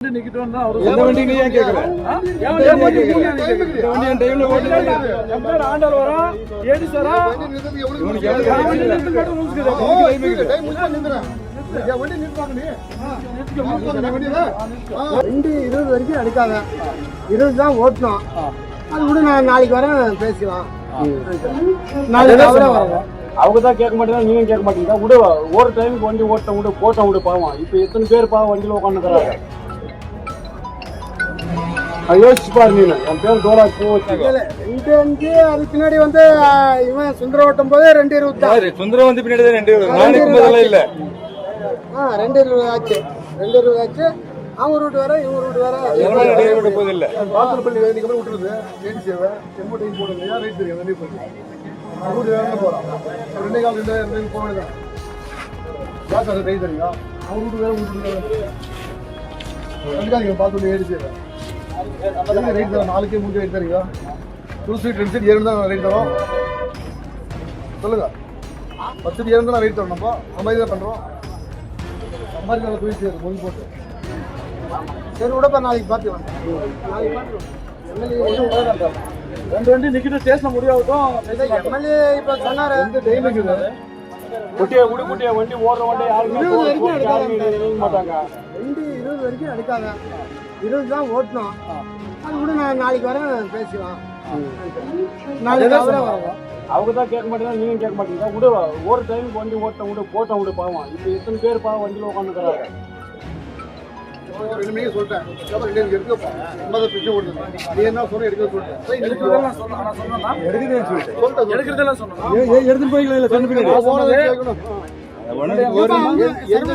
வண்டி நிக்கட்டும் தான் அவரு எந்த வண்டி நீ ஏன் கேக்குற ஆ? என் என் வண்டி நீங்க ஏன் இந்த கேக்குறீங்க? வண்டி என் டைம்ல ஓட்டு என் பேர் ஆண்டவர் வரா? ஏடி சாரா? இவனுக்கு எவ்வளவு நான் வண்டி கிடையாது? நிறுத்து மட்டும் rules கிடையாது. ரெண்டு இருபது வரைக்கும் எடுக்காத இருபது தான் ஓட்டணும். அது கூட நான் நாளைக்கு வரேன் பேசலாம் நாளைக்கு வரேன் அவங்க தான் கேட்க மாட்டேங்க நீங்க கேட்க மாட்டீங்க. விடு ஒரு டைமுக்கு வண்டி ஓட்ட விடு போட்ட விடு பாவம். இப்போ எத்தனை பேர் பாவம் வண்டியில் உட்காந்துக்கிறாங்க யோசிச்சு பாரு நீ என் பேர் டோலா ரெண்டு அஞ்சு அதுக்கு பின்னாடி வந்து இவன் சுந்தர ஓட்டும் போது ரெண்டு இருபது? சுந்தரம் வந்து பின்னாடி தான் ரெண்டு போதெல்லாம் இல்ல. ஆ ரெண்டு இருபது ஆச்சு. ரெண்டு இருபது ஆச்சு. அவங்க ரூட் வேற இவங்க ரூட் வேற. விட போது இல்ல. பாத்திரப்பள்ளி வேலைக்கு அப்புறம் விட்டுருது ஏடி சேவை செம்மட்டையும் போடுறது. ஏன் ரைட் தெரியும்? ரெண்டே போய் ரூட் வேலை போகிறான் ரெண்டே கால் ரெண்டு ரெண்டு போக வேண்டியதான் யார் சார் ரைட் தெரியும் அவங்க ரூட் வேலை ரூட் வேலை கண்டுக்காதீங்க பார்த்து ஏடி சேவை தரோம் நாளைக்கே மூணு ரைட் தரீங்க டூ சீட் ரெண்டு சீட் ஏழு தான் ரைட் தரோம். சொல்லுங்க. பத்து ஏழு தான் ரைட் தரோம் நம்ம மாதிரி தான் பண்ணுறோம் சம்பாதிக்க நல்லா போயிட்டு மொழி போட்டு. சரி விடப்பா நாளைக்கு பார்த்துக்கலாம். நாளைக்கு பார்த்துக்கலாம். ரெண்டு வண்டி நிக்கட்டும் ஸ்டேஷன் முடியாவட்டும். எம்எல்ஏ இப்போ சொன்னாரு. எந்த டைம் இருக்குது குட்டியை விடு குட்டியை வண்டி ஓடுற வண்டி யாருமே மாட்டாங்க. ரெண்டு இருபது வரைக்கும் எடுக்காத. இருபது தான் ஓட்டணும். அது கூட நான் நாளைக்கு வரேன் பேசலாம் அவங்க தான் கேட்க மாட்டேங்க நீங்க கேட்க மாட்டீங்க. விடு ஒரு டைமுக்கு வண்டி ஓட்ட விடு போட்ட விடு பாவம். இப்போ எத்தனை பேர் பாவம் வண்டியில் உட்காந்துக்கிறாங்க ரெண்டு மணிக்கு சொல்லிட்டேன் எடுக்கப்பா ஐம்பது பிச்சை கொடுத்து நீ என்ன சொல்ற எடுக்க சொல்லிட்டேன் எடுக்கிறதெல்லாம் சொன்னா சொன்னா ஏ- எடுத்துட்டு போய்க்கலாம் இல்ல சொன்ன போனதை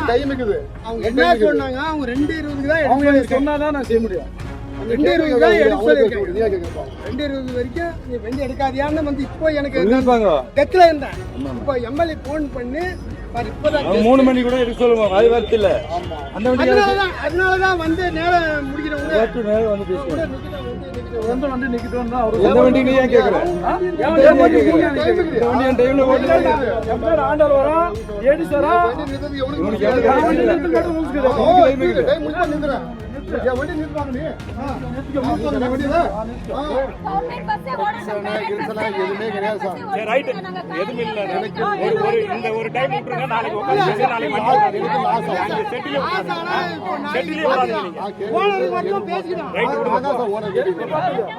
டைம் இருக்குது? அவங்க என்ன சொன்னாங்க? அவங்க ரெண்டு இருபதுக்கு தான் சொன்னாதான் நான் செய்ய முடியும். ரெண்டு இருபது தான் எடுக்க சொல்லியிருக்கேன் ரெண்டு இருபது வரைக்கும் நீ வண்டி எடுக்காதியான்னு வந்து இப்போ எனக்கு டெத்தில் இருந்தேன். இப்போ எம்எல்ஏ ஃபோன் பண்ணி மூணு மணி கூட எடுக்க சொல்லுவாங்க அது வரத்து இல்ல அந்த வண்டி அதனால தான் அதனால தான் வந்து நேரம் முடிக்கிறவங்க நேரம் வந்து எந்த வண்டி நிக்கட்டும் எந்த வண்டி நீ ஏன் கேக்குற வண்டி என் டைம்ல ஓட்டு ஆண்டவர் வரா? ஏடி சாரா? எதுவுமே கிடையாது சார். எதுவும் இல்லை ஒரு ஒரு இந்த ஒரு டைம் விட்டுருங்க நாளைக்கு உட்காந்து நாளைக்கு செட்டிலே. செட்டிலே.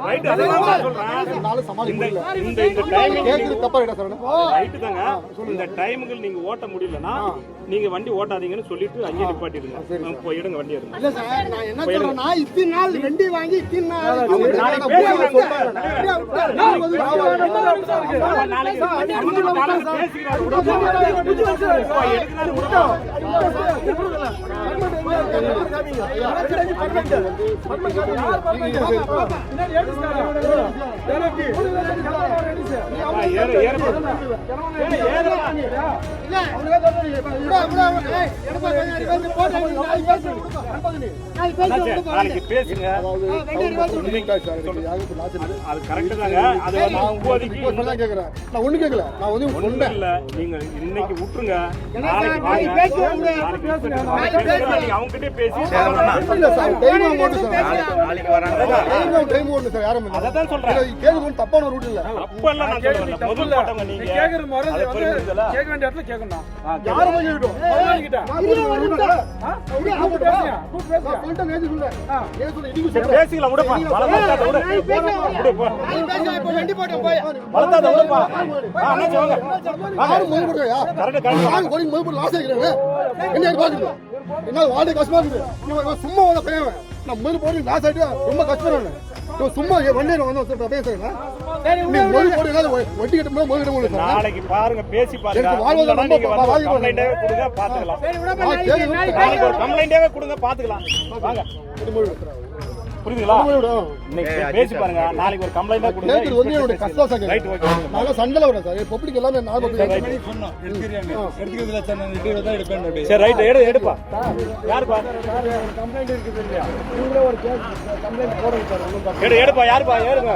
ரைட் அதுதான் நான் சொல்றேன் முடியல. இந்த இந்த டைமிங் தப்பா ரைட்டா சார் ரைட்டு தாங்க இந்த டைமுக்கு நீங்க ஓட்ட முடியலன்னா நீங்க வண்டி ஓட்டாதீங்கன்னு சொல்லிட்டு அங்கேயே நிப்பாட்டிடுங்க போய் எடுங்க வண்டி எடுங்க இல்ல சார் நான் என்ன சொல்றேன்னா இத்தனை நாள் வண்டி வாங்கி இத்தனை நாள். நாளைக்கு பேசுங்க. அது கரெக்டு தாங்க. அது. நான் ஒண்ணும் கேட்கல. நான் வந்து ஒண்ணும் சொன்னேன். இல்ல. நீங்க இன்னைக்கு விட்டுருங்க. நாளைக்கு பேசுங்க. அவங்க கிட்டே பேசி இல்ல சார், சார், யாரும் சொல்றேன். ஒண்ணும் தப்பான route இல்ல. அப்ப எல்லாம் நான் சொல்றேன். முதல் போட்டவங்க நீ நீங்க. கேக்குற முறை அதை வந்து புரிஞ்சுதுல? கேட்க வேண்டிய இடத்துல கேட்கணும். யாரும் போய் கேட்கட்டும். அவங்ககிட்ட. ஆ? கூப்பிட்டு பேசுங்க, கூப்பிட்டு பேசுங்க. பேசிக்கலாம் விடுப்பா. வண்டி போட்டோம் போய். வளர்த்தாத விடுப்பா. என்ன வாழ்க்கை கஷ்டமா இருக்குது. இவன் சும்மா வந்த பையன். நான் முதல் போட்டு loss ஆயிட்டு ரொம்ப. இவன் சும்மா வண்டியில வந்து பேசுறேன் வட்டி கட்ட முதல் கட்ட முடியல. சார் நாளைக்கு பாருங்க பேசி பாருங்க. எனக்கு வாழ்வாதாரம் இல்லைன்னா நீங்க ரொம்ப வந்து பாதிக்கும். கம்ப்ளைண்டே கொடுங்க பாத்துக்கலாம் நாளைக்கு ஒரு கம்ப்ளைண்டே கொடுங்க பாத்துக்கலாம் வாங்க. புரியுதுங்களா? இன்னைக்கு பேசி பாருங்க நாளைக்கு ஒரு கம்ப்ளைண்டா கொடுங்க. வந்து என்னோட கஷ்டம் சார். ரைட் ஓகே நான் சண்டை வரேன் சார். பப்ளிக் எல்லாமே நான் பப்ளிக் சொன்னோம் எடுத்துக்கிறாங்க எடுத்துக்கிறதுல சார் நான் இட்டு தான் எடுப்பேன் சரி ரைட் எடு எடுப்பா. யாருப்பா? கம்ப்ளைண்ட் இருக்குது இல்லையா நீங்களே ஒரு கேஸ் கம்ப்ளைண்ட் போடுங்க சார் ஒன்றும் தப்பு எடு எடுப்பா யாருப்பா? ஏறுங்க.